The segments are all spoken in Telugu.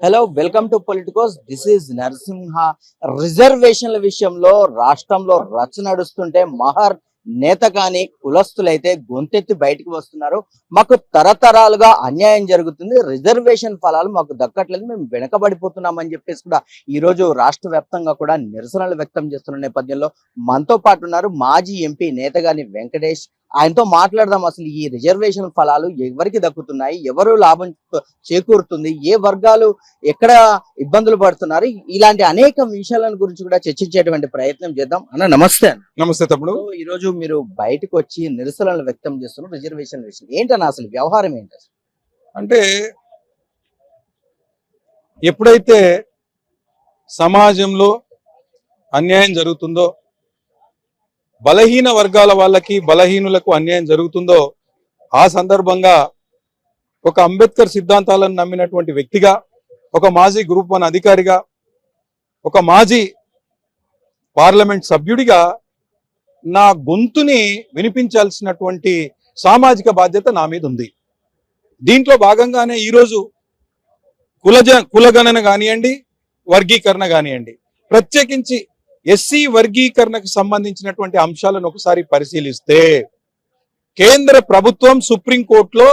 Hello welcome to Politicos this is Narasimha రిజర్వేషన్ల విషయంలో రాష్ట్రంలో రచ్చ నడుస్తుంటే మహర్ నేత కాని కులస్తులైతే గొంతెత్తి బయటికి వస్తున్నారు. మాకు తరతరాలుగా అన్యాయం జరుగుతుంది. రిజర్వేషన్ ఫలాలు మాకు దక్కట్లేదు. మేము వెనకబడిపోతున్నామని చెప్పేసి కూడా ఈ రోజు రాష్ట్ర వ్యాప్తంగా కూడా నిరసనలు వ్యక్తం చేస్తున్న నేపథ్యంలో మనతో పాటు ఉన్నారు మాజీ ఎంపీ నేతగాని వెంకటేష్ ఆయనతో మాట్లాడదాం. అసలు ఈ రిజర్వేషన్ ఫలాలు ఎవరికి దక్కుతున్నాయి? ఎవరు లాభం చేకూరుతుంది? ఏ వర్గాలు ఎక్కడ ఇబ్బందులు పడుతున్నారు? ఇలాంటి అనేక విషయాలను గురించి కూడా చర్చించేటువంటి ప్రయత్నం చేద్దాం. అన్న నమస్తే నమస్తే తమ్ముడు. సో ఈ రోజు మీరు బయటకు వచ్చి నిరసనలు వ్యక్తం చేస్తున్నారు రిజర్వేషన్ విషయం ఏంటన్న అసలు వ్యవహారం ఏంటి అసలు? అంటే ఎప్పుడైతే సమాజంలో అన్యాయం జరుగుతుందో బలహీన వర్గాల వాళ్ళకి బలహీనులకు అన్యాయం జరుగుతుందో ఆ సందర్భంగా ఒక అంబేద్కర్ సిద్ధాంతాలను నమ్మినటువంటి వ్యక్తిగా ఒక మాజీ గ్రూప్ వన్ అధికారిగా ఒక మాజీ పార్లమెంట్ సభ్యుడిగా నా గొంతుని వినిపించాల్సినటువంటి సామాజిక బాధ్యత నా మీద ఉంది. దీంట్లో భాగంగానే ఈరోజు కులజ కులగణన కానివ్వండి వర్గీకరణ కానివ్వండి ప్రత్యేకించి ఎస్సీ వర్గీకరణకు సంబంధించినటువంటి అంశాలను ఒకసారి పరిశీలిస్తే కేంద్ర ప్రభుత్వం సుప్రీంకోర్టులో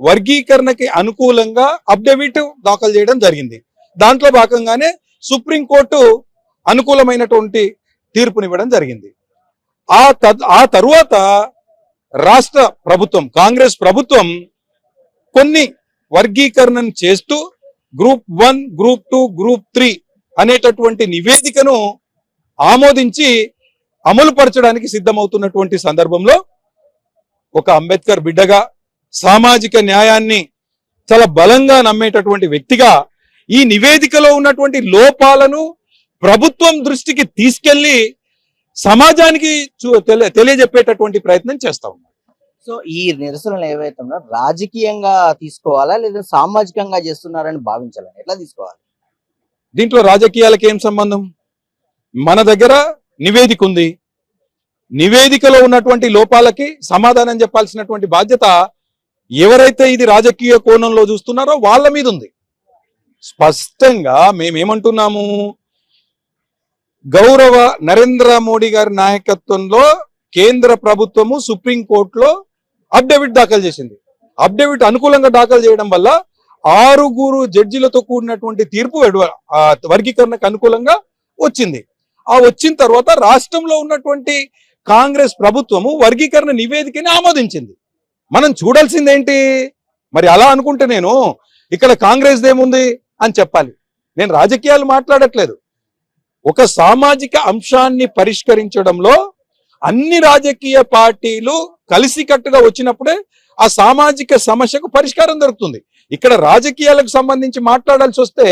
వర్గీకరణకి అనుకూలంగా అప్డేవిట్ దాఖలు చేయడం జరిగింది. దాంట్లో భాగంగానే సుప్రీంకోర్టు అనుకూలమైనటువంటి తీర్పునివ్వడం జరిగింది. ఆ త ఆ తరువాత రాష్ట్ర ప్రభుత్వం కాంగ్రెస్ ప్రభుత్వం కొన్ని వర్గీకరణను చేస్తూ group one group two group three అనేటటువంటి నివేదికను ఆమోదించి అమలు పరచడానికి సిద్ధమవుతున్నటువంటి సందర్భంలో ఒక అంబేద్కర్ బిడ్డగా సామాజిక న్యాయాన్ని చాలా బలంగా నమ్మేటటువంటి వ్యక్తిగా ఈ నివేదికలో ఉన్నటువంటి లోపాలను ప్రభుత్వం దృష్టికి తీసుకెళ్ళి సమాజానికి తెలియజెప్పేటటువంటి ప్రయత్నం చేస్తా ఉన్నాం సో ఈ నిరసనలు ఏవైతే ఉన్నాయో రాజకీయంగా తీసుకోవాలా లేదా సామాజికంగా చేస్తున్నారని భావించాలని ఎట్లా తీసుకోవాలి? దీంట్లో రాజకీయాలకు ఏం సంబంధం? మన దగ్గర నివేదిక ఉంది. నివేదికలో ఉన్నటువంటి లోపాలకి సమాధానం చెప్పాల్సినటువంటి బాధ్యత ఎవరైతే ఇది రాజకీయ కోణంలో చూస్తున్నారో వాళ్ళ మీద ఉంది. స్పష్టంగా మేమేమంటున్నాము? గౌరవ నరేంద్ర మోడీ గారి నాయకత్వంలో కేంద్ర ప్రభుత్వము సుప్రీంకోర్టులో అఫిడవిట్ దాఖలు చేసింది. అఫిడవిట్ అనుకూలంగా దాఖలు చేయడం వల్ల ఆరుగురు జడ్జిలతో కూడినటువంటి తీర్పు వర్గీకరణకు అనుకూలంగా వచ్చింది. ఆ వచ్చిన తర్వాత రాష్ట్రంలో ఉన్నటువంటి కాంగ్రెస్ ప్రభుత్వము వర్గీకరణ నివేదికని ఆమోదించింది. మనం చూడాల్సింది ఏంటి మరి అలా అనుకుంటే నేను ఇక్కడ కాంగ్రెస్ ఏముంది అని చెప్పాలి. నేను రాజకీయాలు మాట్లాడట్లేదు. ఒక సామాజిక అంశాన్ని పరిష్కరించడంలో అన్ని రాజకీయ పార్టీలు కలిసికట్టుగా వచ్చినప్పుడే ఆ సామాజిక సమస్యకు పరిష్కారం దొరుకుతుంది. ఇక్కడ రాజకీయాలకు సంబంధించి మాట్లాడాల్సి వస్తే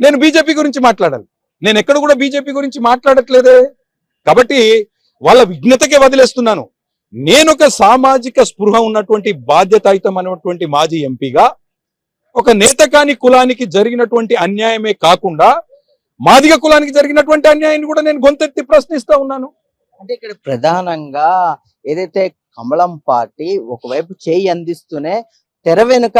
నేను బీజేపీ గురించి మాట్లాడాలి. నేను ఎక్కడ కూడా బీజేపీ గురించి మాట్లాడట్లేదే. కాబట్టి వాళ్ళ విఘ్నతకే వదిలేస్తున్నాను. నేను ఒక సామాజిక స్పృహ ఉన్నటువంటి బాధ్యతాయుతం అనేటువంటి మాజీ ఎంపీగా ఒక నేత కాని కులానికి జరిగినటువంటి అన్యాయమే కాకుండా మాదిగ కులానికి జరిగినటువంటి అన్యాయాన్ని కూడా నేను గొంతెత్తి ప్రశ్నిస్తా ఉన్నాను. అంటే ఇక్కడ ప్రధానంగా ఏదైతే కమలం పార్టీ ఒకవైపు చేయి అందిస్తూనే తెర వెనుక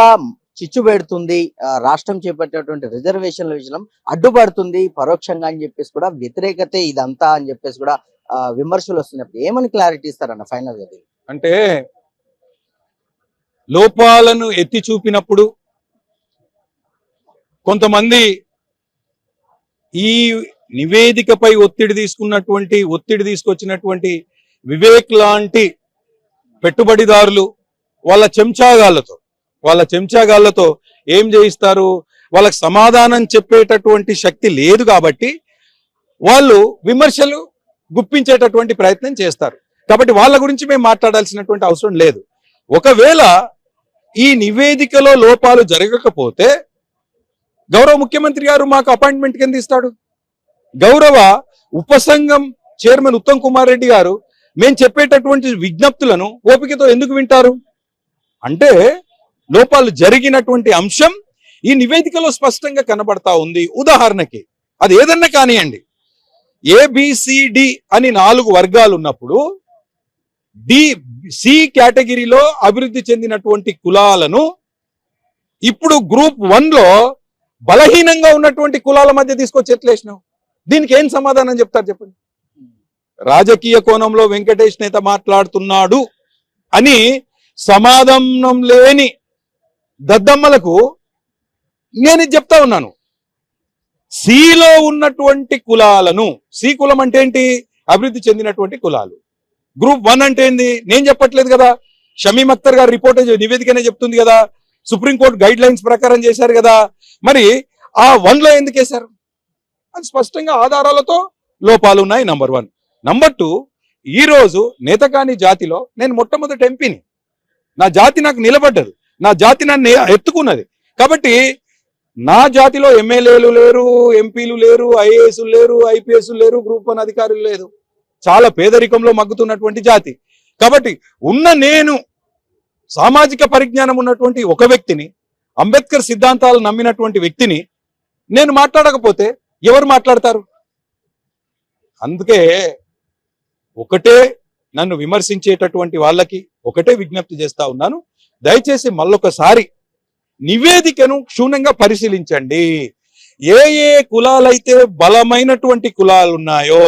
చిచ్చు పెడుతుంది రాష్ట్రం చేపట్టినటువంటి రిజర్వేషన్ల విషయం అడ్డుపడుతుంది పరోక్షంగా అని చెప్పేసి కూడా వ్యతిరేకతే ఇదంతా అని చెప్పేసి కూడా విమర్శలు వస్తున్నప్పుడు ఏమని క్లారిటీ ఇస్తారన్న ఫైనల్గా అంటే లోపాలను ఎత్తి చూపినప్పుడు కొంతమంది ఈ నివేదికపై ఒత్తిడి తీసుకున్నటువంటి ఒత్తిడి తీసుకొచ్చినటువంటి వివేక్ లాంటి పెట్టుబడిదారులు వాళ్ళ చెంచాగాళ్ళతో వాళ్ళ చెంచాగాళ్ళతో ఏం చేయిస్తారు? వాళ్ళకి సమాధానం చెప్పేటటువంటి శక్తి లేదు కాబట్టి వాళ్ళు విమర్శలు గుప్పించేటటువంటి ప్రయత్నం చేస్తారు. కాబట్టి వాళ్ళ గురించి మేము మాట్లాడాల్సినటువంటి అవసరం లేదు. ఒకవేళ ఈ నివేదికలో లోపాలు జరగకపోతే గౌరవ ముఖ్యమంత్రి గారు మాకు అపాయింట్మెంట్ కింద ఇస్తాడు. గౌరవ ఉపసంఘం చైర్మన్ ఉత్తమ్ కుమార్ రెడ్డి గారు మేము చెప్పేటటువంటి విజ్ఞప్తులను ఓపికతో ఎందుకు వింటారు? అంటే లోపాలు జరిగినటువంటి అంశం ఈ నివేదికలో స్పష్టంగా కనబడతా ఉంది. ఉదాహరణకి అది ఏదన్నా కానివ్వండి ఏబిసిడి అని నాలుగు వర్గాలు ఉన్నప్పుడు డి సి కేటగిరీలో అభివృద్ధి చెందినటువంటి కులాలను ఇప్పుడు గ్రూప్ వన్లో బలహీనంగా ఉన్నటువంటి కులాల మధ్య తీసుకొచ్చి ఎట్లేసినావు దీనికి ఏం సమాధానం చెప్తారు చెప్పండి? రాజకీయ కోణంలో వెంకటేష్ నేత మాట్లాడుతున్నాడు అని సమాధానం లేని దద్దమ్మలకు నేను ఇది చెప్తా ఉన్నాను. సిలో ఉన్నటువంటి కులాలను సి కులం అంటే ఏంటి? అభివృద్ధి చెందినటువంటి కులాలు. గ్రూప్ వన్ అంటే ఏంది? నేను చెప్పట్లేదు కదా. షమీం అఖ్తర్ గారు రిపోర్ట్ నివేదికనే చెప్తుంది కదా. సుప్రీంకోర్టు గైడ్ లైన్స్ ప్రకారం చేశారు కదా. మరి ఆ వన్లో ఎందుకు వేశారు? అది స్పష్టంగా ఆధారాలతో లోపాలు ఉన్నాయి నంబర్ వన్. నంబర్ టూ ఈరోజు నేతకాని జాతిలో నేను మొట్టమొదటి ఎంపీని. నా జాతి నాకు నిలబడ్డది. నా జాతి నన్ను ఎత్తుకున్నది. కాబట్టి నా జాతిలో ఎమ్మెల్యేలు లేరు ఎంపీలు లేరు ఐఏఎస్ లేరు ఐపీఎస్లు లేరు గ్రూప్ వన్ అధికారులు లేరు చాలా పేదరికంలో మగ్గుతున్నటువంటి జాతి. కాబట్టి ఉన్న నేను సామాజిక పరిజ్ఞానం ఉన్నటువంటి ఒక వ్యక్తిని అంబేద్కర్ సిద్ధాంతాలు నమ్మినటువంటి వ్యక్తిని నేను మాట్లాడకపోతే ఎవరు మాట్లాడతారు? అందుకే ఒకటే నన్ను విమర్శించేటటువంటి వాళ్ళకి ఒకటే విజ్ఞప్తి చేస్తా ఉన్నాను. దయచేసి మళ్ళొకసారి నివేదికను క్షుణ్ణంగా పరిశీలించండి. ఏ ఏ కులాలైతే బలమైనటువంటి కులాలు ఉన్నాయో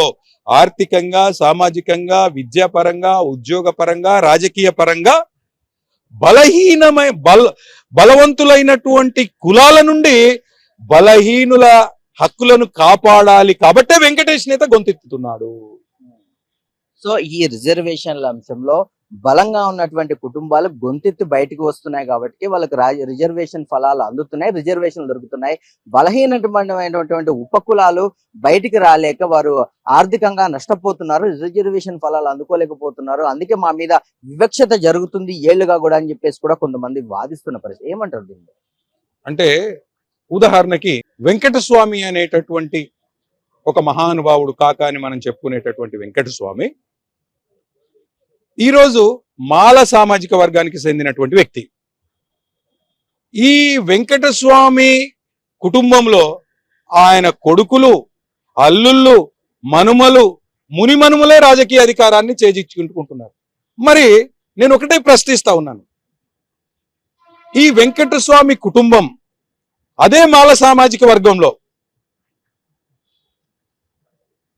ఆర్థికంగా సామాజికంగా విద్యాపరంగా ఉద్యోగపరంగా రాజకీయ పరంగా బలహీనమై బల బలవంతులైనటువంటి కులాల నుండి బలహీనుల హక్కులను కాపాడాలి కాబట్టే వెంకటేష్ నేత గొంతెత్తుతున్నాడు. సో ఈ రిజర్వేషన్ల అంశంలో బలంగా ఉన్నటువంటి కుటుంబాలు గొంతెత్తి బయటకు వస్తున్నాయి కాబట్టి వాళ్ళకి రిజర్వేషన్ ఫలాలు అందుతున్నాయి రిజర్వేషన్లు దొరుకుతున్నాయి. బలహీనమైనటువంటి ఉపకులాలు బయటికి రాలేక వారు ఆర్థికంగా నష్టపోతున్నారు రిజర్వేషన్ ఫలాలు అందుకోలేకపోతున్నారు. అందుకే మా మీద వివక్షత జరుగుతుంది ఏళ్ళుగా కూడా అని చెప్పేసి కూడా కొంతమంది వాదిస్తున్న పరిస్థితి. ఏమంటారు దీన్ని? అంటే ఉదాహరణకి వెంకటస్వామి అనేటటువంటి ఒక మహానుభావుడు కాక అని మనం చెప్పుకునేటటువంటి వెంకటస్వామి ఈరోజు మాల సామాజిక వర్గానికి చెందినటువంటి వ్యక్తి. ఈ వెంకటస్వామి కుటుంబంలో ఆయన కొడుకులు అల్లుళ్ళు మనుమలు మునిమనుమలే రాజకీయ అధికారాన్ని చేజిచ్చుకుంటున్నారు మరి నేను ఒకటే ప్రశ్నిస్తా ఉన్నాను. ఈ వెంకటస్వామి కుటుంబం అదే మాల సామాజిక వర్గంలో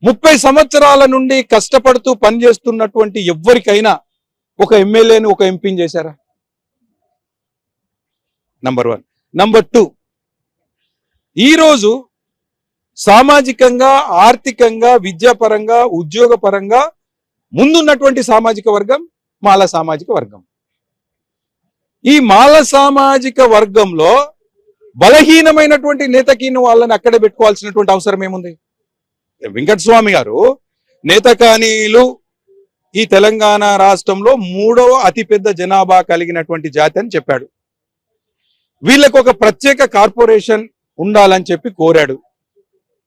ముప్పై సంవత్సరాల నుండి కష్టపడుతూ పనిచేస్తున్నటువంటి ఎవరికైనా ఒక ఎమ్మెల్యేని ఒక ఎంపీని చేశారా? నంబర్ వన్ నంబర్ టూ ఈరోజు సామాజికంగా ఆర్థికంగా విద్యాపరంగా ఉద్యోగపరంగా ముందున్నటువంటి సామాజిక వర్గం మాల సామాజిక వర్గం. ఈ మాల సామాజిక వర్గంలో బలహీనమైనటువంటి నేతకీను వాళ్ళని అక్కడే పెట్టుకోవాల్సినటువంటి అవసరం ఏముంది? వెంకటస్వామి గారు నేతకానీలు ఈ తెలంగాణ రాష్ట్రంలో మూడవ అతిపెద్ద జనాభా కలిగినటువంటి జాతి అని చెప్పాడు. వీళ్ళకు ఒక ప్రత్యేక కార్పొరేషన్ ఉండాలని చెప్పి కోరాడు.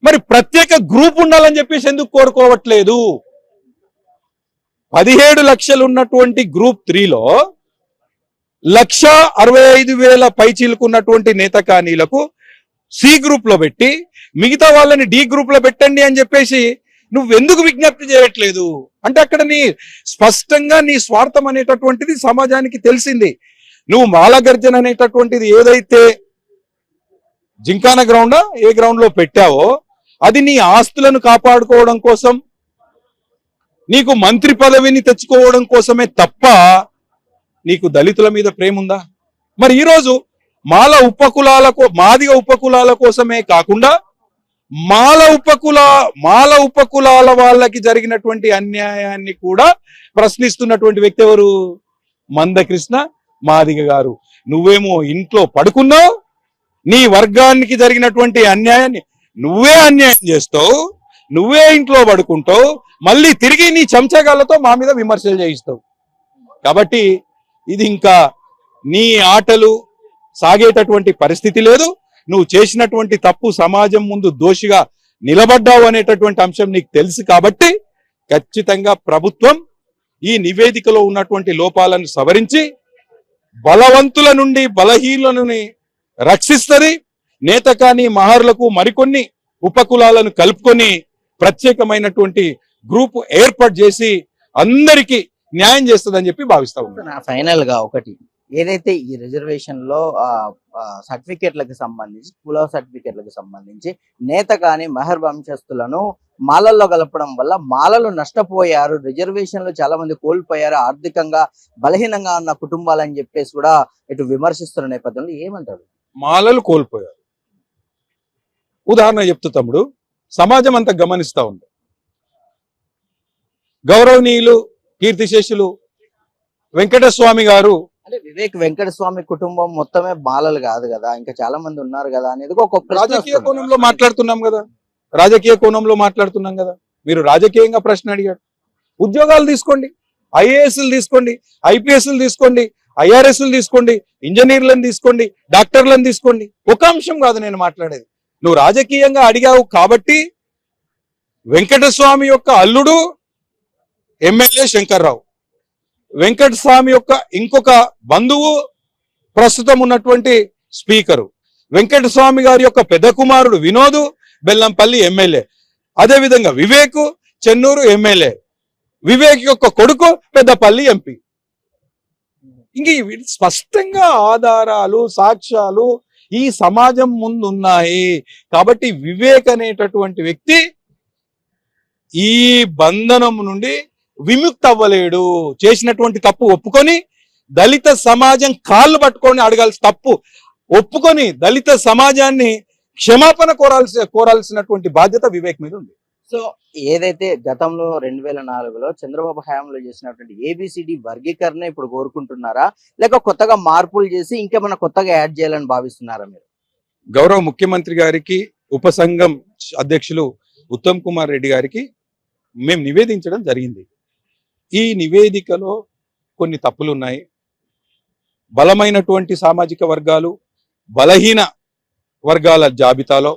మరి ప్రత్యేక గ్రూప్ ఉండాలని చెప్పేసి ఎందుకు కోరుకోవట్లేదు? పదిహేడు లక్షలు ఉన్నటువంటి గ్రూప్ త్రీలో లక్ష అరవై ఐదు వేల పైచీలుకున్నటువంటి నేతకానీలకు సి గ్రూప్లో పెట్టి మిగతా వాళ్ళని డి గ్రూప్లో పెట్టండి అని చెప్పేసి నువ్వెందుకు విజ్ఞప్తి చేయట్లేదు? అంటే అక్కడ నీ స్పష్టంగా నీ స్వార్థం అనేటటువంటిది సమాజానికి తెలిసింది. నువ్వు మాలగర్జన అనేటటువంటిది ఏదైతే జింకాన గ్రౌండ్ ఏ గ్రౌండ్లో పెట్టావో అది నీ ఆస్తులను కాపాడుకోవడం కోసం నీకు మంత్రి పదవిని తెచ్చుకోవడం కోసమే తప్ప నీకు దళితుల మీద ప్రేమ ఉందా మరి ఈరోజు మాల ఉపకులాల మాదిగ ఉపకులాల కోసమే కాకుండా మాల ఉపకుల మాల ఉపకులాల వాళ్ళకి జరిగినటువంటి అన్యాయాన్ని కూడా ప్రశ్నిస్తున్నటువంటి వ్యక్తి ఎవరు? మందకృష్ణ మాదిగ గారు. నువ్వేమో ఇంట్లో పడుకున్నావు నీ వర్గానికి జరిగినటువంటి అన్యాయాన్ని నువ్వే అన్యాయం చేస్తావు నువ్వే ఇంట్లో పడుకుంటావు మళ్ళీ తిరిగి నీ చెంచగాళ్ళతో మా మీద విమర్శలు చేయిస్తావు. కాబట్టి ఇది ఇంకా నీ ఆటలు సాగేటటువంటి పరిస్థితి లేదు. నువ్వు చేసినటువంటి తప్పు సమాజం ముందు దోషిగా నిలబడ్డావు అనేటటువంటి అంశం నీకు తెలుసు కాబట్టి ఖచ్చితంగా ప్రభుత్వం ఈ నివేదికలో ఉన్నటువంటి లోపాలను సవరించి బలవంతుల నుండి బలహీనులని రక్షిస్తుంది. నేత కానీ మహర్లకు మరికొన్ని ఉపకులాలను కలుపుకొని ప్రత్యేకమైనటువంటి గ్రూప్ ఏర్పాటు చేసి అందరికీ న్యాయం చేస్తుందని చెప్పి భావిస్తా ఉంటాను ఫైనల్గా ఒకటి. ఏదైతే ఈ రిజర్వేషన్లో సర్టిఫికేట్లకు సంబంధించి కుల సర్టిఫికేట్లకు సంబంధించి నేత కానీ మెహర్ వంశస్థులను మాలల్లో కలపడం వల్ల మాలలు నష్టపోయారు రిజర్వేషన్లు చాలా మంది కోల్పోయారు ఆర్థికంగా బలహీనంగా ఉన్న కుటుంబాలని చెప్పేసి కూడా ఇటు విమర్శిస్తున్న నేపథ్యంలో ఏమంటారు? మాలలు కోల్పోయారు. ఉదాహరణ చెప్తూ తమ్ముడు సమాజం అంతా గమనిస్తా ఉంది. గౌరవనీయులు కీర్తిశేషులు వెంకటస్వామి గారు అంటే వివేక్ వెంకటస్వామి కుటుంబం మొత్తమే బాలలు కాదు కదా. ఇంకా చాలా మంది ఉన్నారు కదా అనేది ఒక రాజకీయ. కోణంలో మాట్లాడుతున్నాం కదా. రాజకీయ కోణంలో మాట్లాడుతున్నాం కదా. మీరు రాజకీయంగా ప్రశ్న అడిగారు. ఉద్యోగాలు తీసుకోండి. ఐఏఎస్లు తీసుకోండి. ఐపీఎస్లు తీసుకోండి. ఐఆర్ఎస్లు తీసుకోండి. ఇంజనీర్లను తీసుకోండి. డాక్టర్లను తీసుకోండి. ఒక అంశం కాదు నేను మాట్లాడేది. నువ్వు రాజకీయంగా అడిగావు కాబట్టి వెంకటస్వామి యొక్క అల్లుడు ఎమ్మెల్యే శంకర్రావు. వెంకటస్వామి యొక్క ఇంకొక బంధువు ప్రస్తుతం ఉన్నటువంటి స్పీకరు. వెంకటస్వామి గారి యొక్క పెద్ద కుమారుడు వినోదు బెల్లంపల్లి ఎమ్మెల్యే. అదేవిధంగా వివేక్ చెన్నూరు ఎమ్మెల్యే. వివేక్ యొక్క కొడుకు పెద్దపల్లి ఎంపీ. ఇంక స్పష్టంగా ఆధారాలు సాక్ష్యాలు ఈ సమాజం ముందు ఉన్నాయి కాబట్టి వివేక్ అనేటటువంటి వ్యక్తి ఈ బంధనం నుండి విముక్తి అవ్వలేడు చేసినటువంటి తప్పు ఒప్పుకొని దళిత సమాజం కాళ్ళు పట్టుకొని అడగాల్సి తప్పు ఒప్పుకొని దళిత సమాజాన్ని క్షమాపణ కోరాల్సి కోరాల్సినటువంటి బాధ్యత వివేక్ మీద ఉంది. సో ఏదైతే గతంలో రెండు వేల నాలుగులో చంద్రబాబు హయాంలో చేసినటువంటి ఏబిసిడి వర్గీకరణ ఇప్పుడు కోరుకుంటున్నారా? లేక కొత్తగా మార్పులు చేసి ఇంకేమైనా కొత్తగా యాడ్ చేయాలని భావిస్తున్నారా మీరు? గౌరవ ముఖ్యమంత్రి గారికి ఉపసంఘం అధ్యక్షులు ఉత్తమ్ కుమార్ రెడ్డి గారికి మేము నివేదించడం జరిగింది. ఈ నివేదికలో కొన్ని తప్పులు ఉన్నాయి బలమైనటువంటి సామాజిక వర్గాలు బలహీన వర్గాల జాబితాలో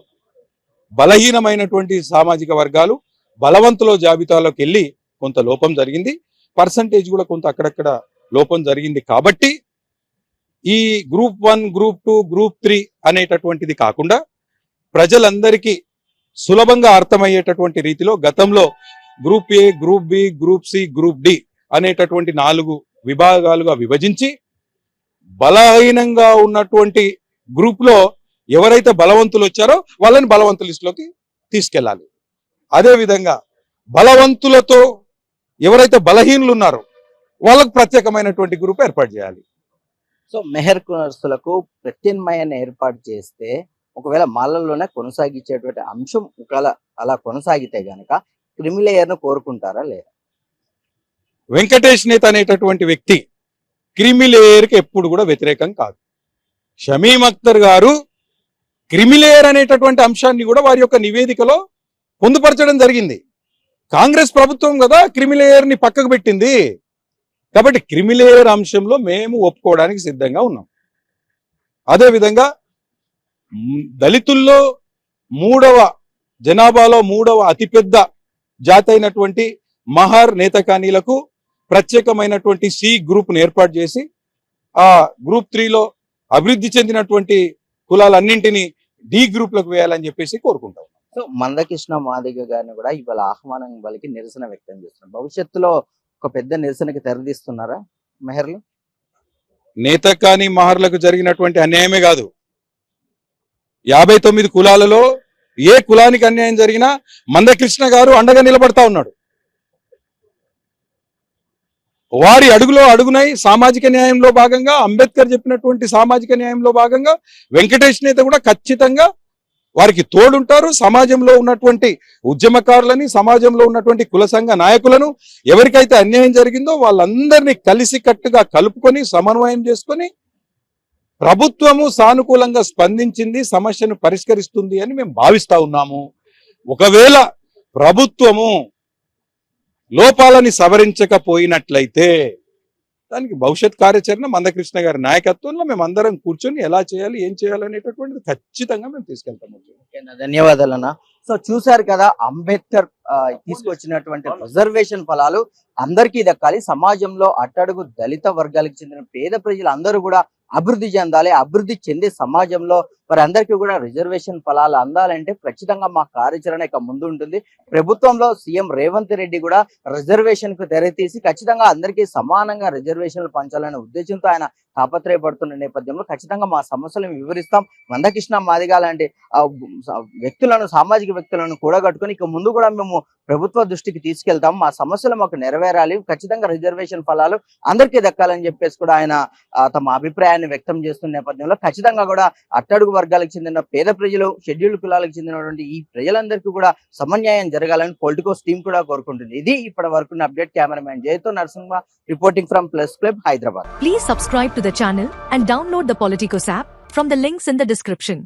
బలహీనమైనటువంటి సామాజిక వర్గాలు బలవంతుల జాబితాలోకి వెళ్ళి కొంత లోపం జరిగింది. పర్సంటేజ్ కూడా కొంత అక్కడక్కడ లోపం జరిగింది కాబట్టి ఈ group one group two group three అనేటటువంటిది కాకుండా ప్రజలందరికీ సులభంగా అర్థమయ్యేటటువంటి రీతిలో గతంలో group A group B group C group D అనేటటువంటి నాలుగు విభాగాలుగా విభజించి బలహీనంగా ఉన్నటువంటి గ్రూప్లో ఎవరైతే బలవంతులు వచ్చారో వాళ్ళని బలవంతుల లిస్టులోకి తీసుకెళ్ళాలి. అదే విధంగా బలవంతులతో ఎవరైతే బలహీనులు ఉన్నారో వాళ్ళకు ప్రత్యేకమైనటువంటి గ్రూప్ ఏర్పాటు చేయాలి. సో మెహర్ కునర్సులకు ప్రత్యామ్నాయాన్ని ఏర్పాటు చేస్తే ఒకవేళ మాలల్లోనే కొనసాగించేటువంటి అంశం ఒకవేళ అలా కొనసాగితే గనక క్రిమిలేయర్ను కోరుకుంటారా లేదా? వెంకటేష్ నేత అనేటటువంటి వ్యక్తి క్రిమిలేయర్కి ఎప్పుడు కూడా వ్యతిరేకం కాదు. షమీమ్ అఖ్తర్ గారు క్రిమిలేయర్ అనేటటువంటి అంశాన్ని కూడా వారి యొక్క నివేదికలో పొందుపరచడం జరిగింది. కాంగ్రెస్ ప్రభుత్వం కదా క్రిమిలేయర్ని పక్కకు పెట్టింది. కాబట్టి క్రిమిలేయర్ అంశంలో మేము ఒప్పుకోవడానికి సిద్ధంగా ఉన్నాం. అదేవిధంగా దళితుల్లో మూడవ జనాభాలో మూడవ అతిపెద్ద జాతి అయినటువంటి మహార్ నేతకానీలకు ప్రత్యేకమైనటువంటి సి గ్రూప్ను ఏర్పాటు చేసి ఆ గ్రూప్ త్రీలో అభివృద్ధి చెందినటువంటి కులాలన్నింటినీ డి గ్రూప్లకు వేయాలని చెప్పేసి కోరుకుంటాం. సో మందకృష్ణ మాదిగ గారిని కూడా ఇవాళ ఆహ్వానం వాళ్ళకి నిరసన వ్యక్తం చేస్తున్నారు భవిష్యత్తులో ఒక పెద్ద నిరసనకి తెరదీస్తున్నారా మెహర్లు? నేత కాని మహర్లకు జరిగినటువంటి అన్యాయమే కాదు. యాభై తొమ్మిది కులాలలో ఏ కులానికి అన్యాయం జరిగినా మందకృష్ణ గారు అండగా నిలబడతా ఉన్నాడు. వారి అడుగులో అడుగునై సామాజిక న్యాయంలో భాగంగా అంబేద్కర్ చెప్పినటువంటి సామాజిక న్యాయంలో భాగంగా వెంకటేష్ నేత కూడా ఖచ్చితంగా వారికి తోడుంటారు. సమాజంలో ఉన్నటువంటి ఉద్యమకారులని సమాజంలో ఉన్నటువంటి కుల సంఘ నాయకులను ఎవరికైతే అన్యాయం జరిగిందో వాళ్ళందరినీ కలిసి కట్టుగా కలుపుకొని సమన్వయం చేసుకొని ప్రభుత్వము సానుకూలంగా స్పందించింది సమస్యను పరిష్కరిస్తుంది అని మేము భావిస్తా ఉన్నాము. ఒకవేళ ప్రభుత్వము లోపాలని సవరించకపోయినట్లయితే దానికి భవిష్యత్ కార్యాచరణ మందకృష్ణ గారి నాయకత్వంలో మేము అందరం కూర్చొని ఎలా చేయాలి ఏం చేయాలి అనేటటువంటిది ఖచ్చితంగా మేము తీసుకెళ్తాము ధన్యవాదాలు అన్న. సో చూశారు కదా అంబేద్కర్ తీసుకొచ్చినటువంటి రిజర్వేషన్ ఫలాలు అందరికీ దక్కాలి. సమాజంలో అట్టడుగు దళిత వర్గాలకు చెందిన పేద ప్రజలు అందరూ కూడా అభివృద్ధి చెందాలి అభివృద్ధి చెందే సమాజంలో మరి కూడా రిజర్వేషన్ ఫలాలు అందాలంటే ఖచ్చితంగా మా కార్యాచరణ ఇక ముందు ఉంటుంది. ప్రభుత్వంలో సీఎం రేవంత్ రెడ్డి కూడా రిజర్వేషన్కు తెరతీసి ఖచ్చితంగా అందరికీ సమానంగా రిజర్వేషన్లు పంచాలనే ఉద్దేశంతో ఆయన తాపత్రయపడుతున్న నేపథ్యంలో ఖచ్చితంగా మా సమస్యలను వివరిస్తాం. మందకృష్ణ మాదిగా లాంటి వ్యక్తులను సామాజిక వ్యక్తులను కూడగట్టుకుని ఇక ముందు కూడా మేము ప్రభుత్వ దృష్టికి తీసుకెళ్తాం. మా సమస్యలు మాకు నెరవేరాలి. ఖచ్చితంగా రిజర్వేషన్ ఫలాలు అందరికీ దక్కాలని చెప్పేసి కూడా ఆయన తమ అభిప్రాయాన్ని వ్యక్తం చేస్తున్న నేపథ్యంలో ఖచ్చితంగా కూడా అట్టడుగు వర్గాలకు చెందిన పేద ప్రజలు షెడ్యూల్డ్ కులాలకు చెందినటువంటి ఈ ప్రజలందరికీ కూడా సమన్యాయం జరగాలని పొలిటికోస్ టీం కూడా కోరుకుంటుంది. ఇది ఇప్పటి వరకు update cameraman జయతో Narasimha reporting from press club Hyderabad. Please subscribe to the channel and download the Politicos app from the links in the description